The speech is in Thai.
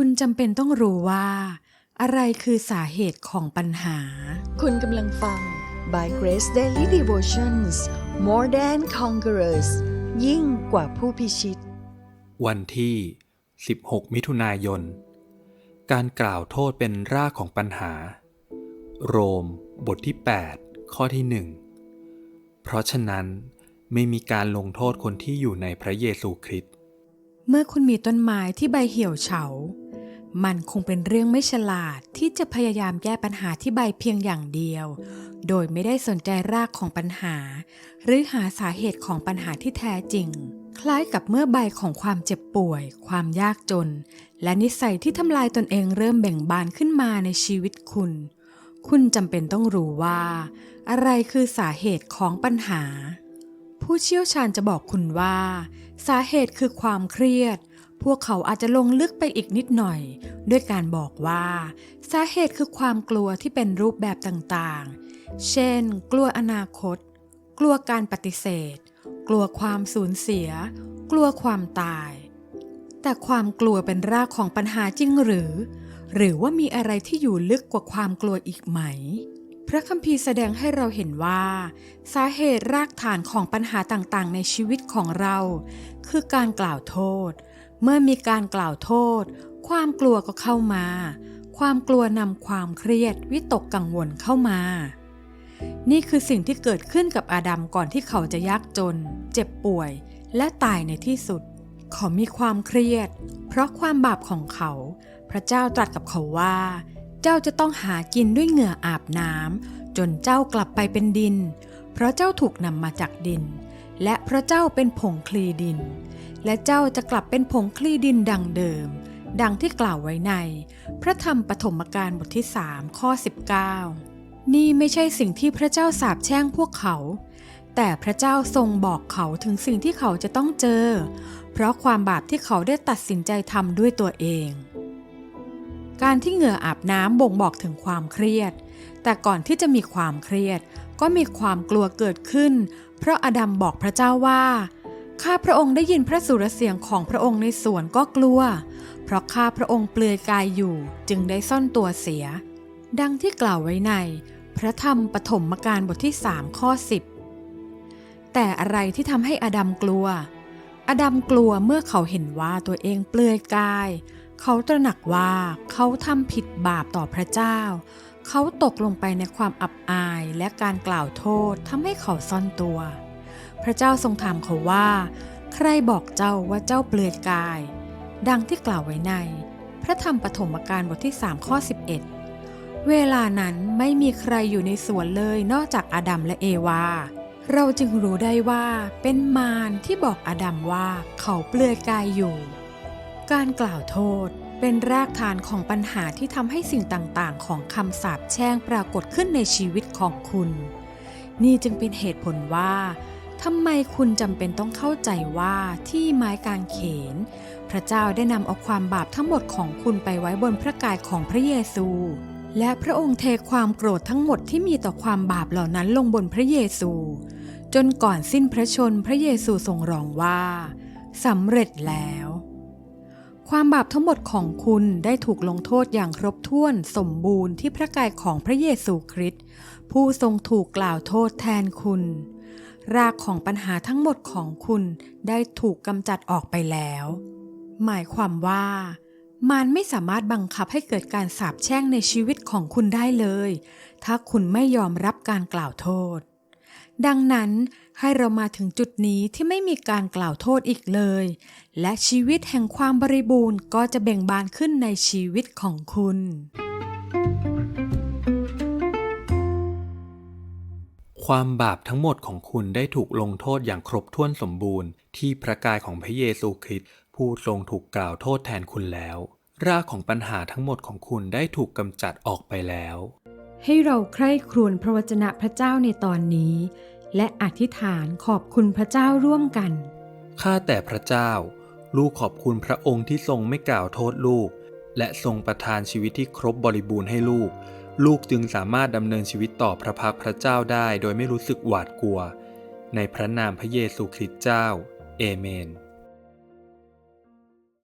คุณจำเป็นต้องรู้ว่า อะไรคือสาเหตุของปัญหา คุณกำลังฟัง By Grace Daily Devotions More Than Conquerors ยิ่งกว่าผู้พิชิต วันที่ 16 มิถุนายน การกล่าวโทษเป็นรากของปัญหา โรม บทที่ 8 ข้อที่1เพราะฉะนั้นไม่มีการลงโทษคนที่อยู่ในพระเยซูคริสต์เมื่อคุณมีต้นไม้ที่ใบเหี่ยวเฉา มันคงเป็นเรื่องไม่ฉลาดที่จะพยายามแก้ปัญหาที่ใบเพียงอย่างเดียว โดยไม่ได้สนใจรากของปัญหา หรือหาสาเหตุของปัญหาที่แท้จริง คล้ายกับเมื่อใบของความเจ็บป่วย ความยากจน และนิสัยที่ทำลายตนเองเริ่มเบ่งบานขึ้นมาในชีวิตคุณ คุณจำเป็นต้องรู้ว่า อะไรคือสาเหตุของปัญหา ผู้เชี่ยวชาญจะบอกคุณว่า สาเหตุคือความเครียด พวกเขาอาจจะลงลึกไปอีกนิดหน่อย ด้วยการบอกว่า สาเหตุคือความกลัวที่เป็นรูปแบบต่างๆ เช่น กลัวอนาคต กลัวการปฏิเสธ กลัวความสูญเสีย กลัวความตาย แต่ความกลัวเป็นรากของปัญหาจริงหรือ หรือว่ามีอะไรที่อยู่ลึกกว่าความกลัวอีกไหมพระคัมภีร์แสดงให้เราเห็นว่า สาเหตุรากฐานของปัญหาต่างๆ ในชีวิตของเรา คือการกล่าวโทษ เมื่อมีการกล่าวโทษ ความกลัวก็เข้ามา ความกลัวนำความเครียดวิตกกังวลเข้ามา นี่คือสิ่งที่เกิดขึ้นกับอาดัมก่อนที่เขาจะยากจน เจ็บป่วย และตายในที่สุด เขามีความเครียด เพราะความบาปของเขา พระเจ้าตรัสกับเขาว่า เจ้าจะต้องหากินด้วยเหงื่ออาบน้ำจนเจ้ากลับไปเป็นดิน เพราะเจ้าถูกนำมาจากดิน และเพราะเจ้าเป็นผงคลีดิน และเจ้าจะกลับเป็นผงคลีดินดังเดิม ดังที่กล่าวไว้ใน พระธรรมปฐมกาลบทที่3ข้อ 19 นี่ไม่ใช่สิ่งที่พระเจ้าสาปแช่งพวกเขา แต่พระเจ้าทรงบอกเขาถึงสิ่งที่เขาจะต้องเจอ เพราะความบาปที่เขาได้ตัดสินใจทำด้วยตัวเอง การที่เหงื่ออาบน้ำบ่งบอกถึงความเครียด แต่ก่อนที่จะมีความเครียดก็มีความกลัวเกิดขึ้น เพราะอดัมบอกพระเจ้าว่า ข้าพระองค์ได้ยินพระสุรเสียงของพระองค์ในสวนก็กลัว เพราะข้าพระองค์เปลือยกายอยู่จึงได้ซ่อนตัวเสีย ดังที่กล่าวไว้ใน พระธรรมปฐมกาลบทที่3ข้อ10แต่อะไรที่ทำให้อดัมกลัว อดัมกลัวเมื่อเขาเห็นว่าตัวเองเปลือยกาย เขาตระหนักว่าเขาทำผิดบาปต่อพระเจ้า เขาตกลงไปในความอับอายและการกล่าวโทษทำให้เขาซ่อนตัว พระเจ้าทรงถามเขาว่า ใครบอกเจ้าว่าเจ้าเปลือยกาย ดังที่กล่าวไว้ใน พระธรรมปฐมกาลบทที่3ข้อ11 เวลานั้นไม่มีใครอยู่ในสวนเลยนอกจากอาดัมและเอวา เราจึงรู้ได้ว่าเป็นมารที่บอกอาดัมว่าเขาเปลือยกายอยู่ การกล่าวโทษเป็นรากฐานของปัญหาที่ทำให้สิ่งต่างๆ ของคำสาปแช่งปรากฏขึ้นในชีวิตของคุณ นี่จึงเป็นเหตุผลว่า ทำไมคุณจำเป็นต้องเข้าใจว่าที่ไม้กางเขน พระเจ้าได้นำเอาความบาปทั้งหมดของคุณไปไว้บนพระกายของพระเยซู และพระองค์เทความโกรธทั้งหมดที่มีต่อความบาปเหล่านั้นลงบนพระเยซู จนก่อนสิ้นพระชนพระเยซูทรงร้องว่าสำเร็จแล้ว ความบาปทั้งหมดของคุณได้ถูกลงโทษอย่างครบถ้วนสมบูรณ์ที่พระกายของพระเยซูคริสต์ผู้ทรงถูกกล่าวโทษแทนคุณ รากของปัญหาทั้งหมดของคุณได้ถูกกำจัดออกไปแล้ว หมายความว่า มารไม่สามารถบังคับให้เกิดการสาปแช่งในชีวิตของคุณได้เลย ถ้าคุณไม่ยอมรับการกล่าวโทษ ดังนั้นให้เรามาถึงจุดนี้ที่ไม่มีการกล่าวโทษอีกเลย และชีวิตแห่งความบริบูรณ์ก็จะเบ่งบานขึ้นในชีวิตของคุณ ความบาปทั้งหมดของคุณได้ถูกลงโทษอย่างครบถ้วนสมบูรณ์ ที่พระกายของพระเยซูคริสต์ผู้ทรงถูกกล่าวโทษแทนคุณแล้ว รากของปัญหาทั้งหมดของคุณได้ถูกกำจัดออกไปแล้ว ให้เราใคร่ครวญพระวจนะพระเจ้าในตอนนี้ และอธิษฐานขอบคุณพระเจ้าร่วมกัน ข้าแต่พระเจ้า ลูกขอบคุณพระองค์ที่ทรงไม่กล่าวโทษลูก และทรงประทานชีวิตที่ครบบริบูรณ์ให้ลูก ลูกจึงสามารถดำเนินชีวิตต่อพระพักพระเจ้าได้โดยไม่รู้สึกหวาดกลัว ในพระนามพระเยซูคริสต์เจ้า เอเมน